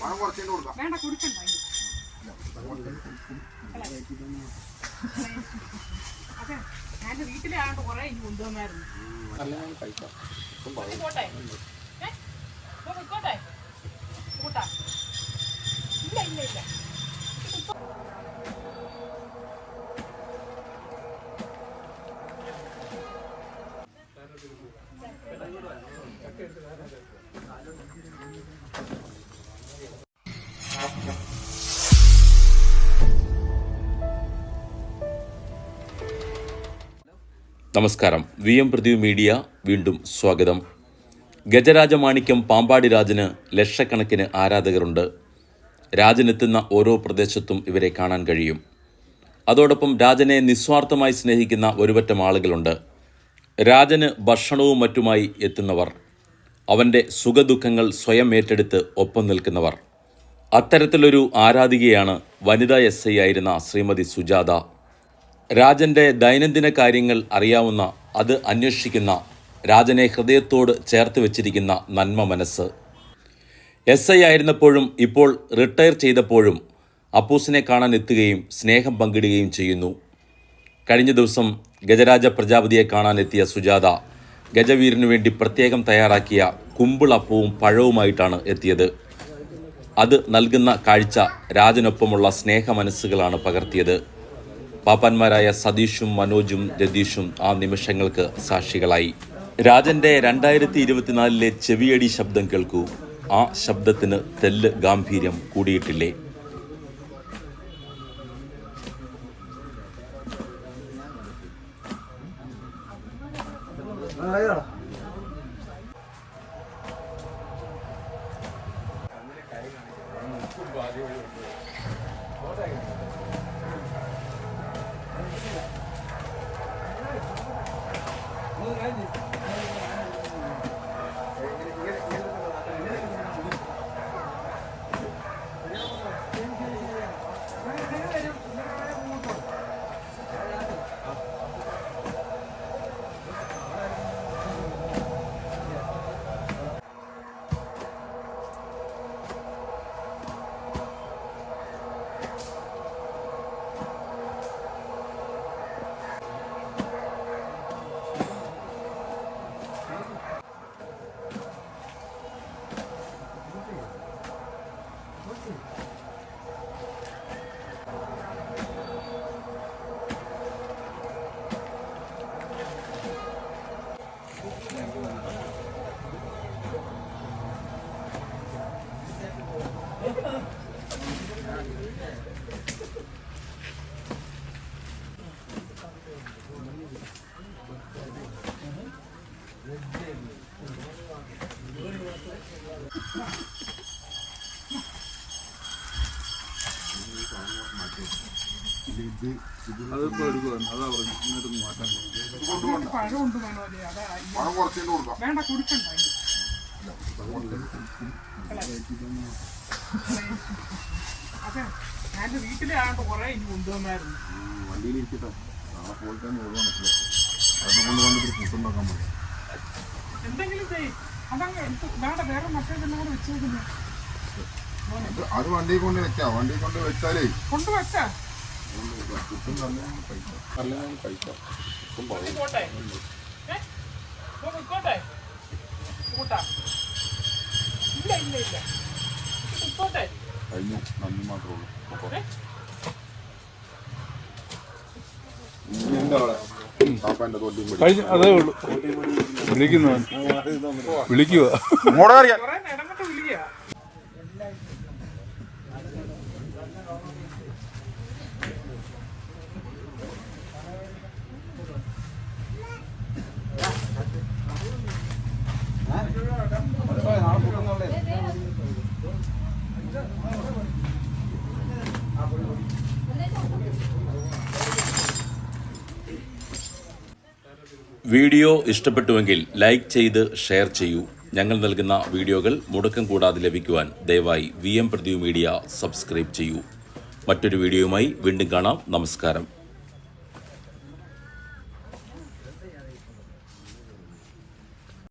പണം കുറച്ചിട്ട് കൊടുക്കാം. വേണ്ട കൊടുക്കണ്ട അതെ ഞാൻ വീട്ടിലെ ആണ്ട് കുറെ ഇനി കൊണ്ടുവന്നായിരുന്നു. പോട്ടെ. പൊയ്ക്കോട്ടെ? കൂട്ടാ ഇല്ല ഇല്ല ഇല്ല. നമസ്കാരം. വി എം പ്രദീപ് മീഡിയ വീണ്ടും സ്വാഗതം. ഗജരാജമാണിക്യം പാമ്പാടി രാജന് ലക്ഷക്കണക്കിന് ആരാധകരുണ്ട്. രാജനെത്തുന്ന ഓരോ പ്രദേശത്തും ഇവരെ കാണാൻ കഴിയും. അതോടൊപ്പം രാജനെ നിസ്വാർത്ഥമായി സ്നേഹിക്കുന്ന ഒരുപറ്റം ആളുകളുണ്ട്. രാജന് ഭക്ഷണവും മറ്റുമായി എത്തുന്നവർ അവന്റെ സുഖദുഃഖങ്ങൾ സ്വയം ഏറ്റെടുത്ത് ഒപ്പം നിൽക്കുന്നവർ. അത്തരത്തിലൊരു ആരാധികയാണ് വനിതാ എസ് ഐ ആയിരുന്ന ശ്രീമതി സുജാത രാജന്റെ ദൈനംദിന കാര്യങ്ങൾ അറിയാവുന്ന അത് അന്വേഷിക്കുന്ന രാജനെ ഹൃദയത്തോട് ചേർത്ത് വെച്ചിരിക്കുന്ന നന്മ മനസ്സ്. എസ് ഐ ആയിരുന്നപ്പോഴും ഇപ്പോൾ റിട്ടയർ ചെയ്തപ്പോഴും അപ്പൂസിനെ കാണാൻ എത്തുകയും സ്നേഹം പങ്കിടുകയും ചെയ്യുന്നു. കഴിഞ്ഞ ദിവസം ഗജരാജ പ്രജാപതിയെ കാണാനെത്തിയ സുജാത ഗജവീരനു വേണ്ടി പ്രത്യേകം തയ്യാറാക്കിയ കുമ്പിളപ്പവും പഴവുമായിട്ടാണ് എത്തിയത്. അത് നൽകുന്ന കാഴ്ച രാജനൊപ്പമുള്ള സ്നേഹ മനസ്സുകളാണ് പകർത്തിയത്. പാപ്പന്മാരായ സതീഷും മനോജും രതീഷും ആ നിമിഷങ്ങൾക്ക് സാക്ഷികളായി. രാജന്റെ രണ്ടായിരത്തി ഇരുപത്തിനാലിലെ ചെവിയടി ശബ്ദം കേൾക്കൂ. ആ ശബ്ദത്തിന് തെല്ല് ഗാംഭീര്യം കൂടിയിട്ടില്ലേ? അതിപ്പോ എടുക്കുവാണ്. അതാ പറഞ്ഞു ഇങ്ങോട്ട് മാറ്റാൻ പഴം അതാ പണം കുറച്ചിട്ട് കൊടുക്കാം. വേണ്ട കൊടുക്കണ്ട അതെ. ഞാൻ വീട്ടിലെ ആണ്ട് കുറെ ഇനി കൊണ്ടുവന്നായിരുന്നു. വണ്ടിയിൽ ഇരിക്കട്ടെ. നാളെ പോയിട്ട് പറ്റില്ല. അതിനെ കൊണ്ട് വന്നിട്ട് ഫുഡുണ്ടാക്കാൻ പറ്റും എന്തെങ്കിലും ചെയ് അതങ്ങ് വേണ്ട വേറെ മറ്റേത് എല്ലാം കൂടെ വെച്ചേക്കുന്നു അത് അത് വണ്ടി കൊണ്ട് വെക്കാം. വണ്ടി കൊണ്ട് വെച്ചാലേ കൊണ്ടുവച്ചാ ഇപ്പം അതേ ഉള്ളൂ. വിളിക്കുന്നു വിളിക്കുക അറിയാം വീഡിയോ ഇഷ്ടപ്പെട്ടുവെങ്കിൽ ലൈക്ക് ചെയ്ത് ഷെയർ ചെയ്യൂ. ഞങ്ങൾ നൽകുന്ന വീഡിയോകൾ മുടക്കം കൂടാതെ ലഭിക്കുവാൻ ദയവായി V M Pradeep media subscribe ചെയ്യൂ. മറ്റൊരു വീഡിയോയുമായി വീണ്ടും കാണാം. നമസ്കാരം.